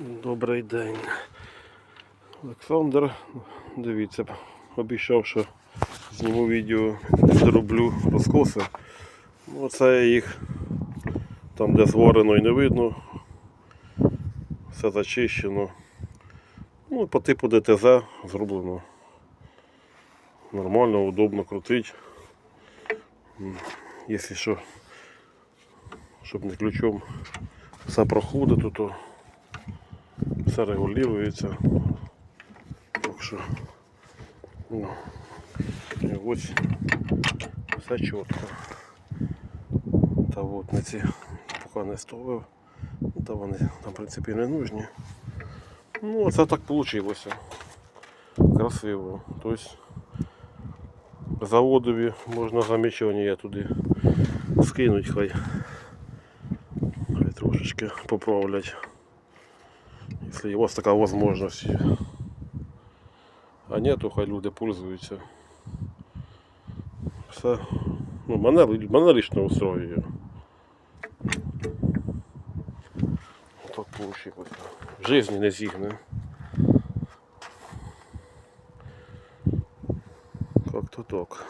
Добрий день. Олександр, дивіться, обіцяв, що зніму відео, зроблю розкоси. Ну, Оце я їх там, де зворено і не видно. Все зачищено. Ну, по типу ДТЗ зроблено. Нормально, удобно крутить. Якщо що, щоб не ключом все проходить, то все регулюється. Так що ну, і ось все чітко. Та от на ці поки не ставив. Та вони там в принципі не нужні. Ну, а це так вийшло. Красиво. Тобто заводові можна замічання туди скинуть, хай, хай трошечки поправлять. Если у вас такая возможность. А нет, то хай люди пользуються. Все. Ну, мене, мене лично устроює. Так получилось. В не зігне. Как-то так.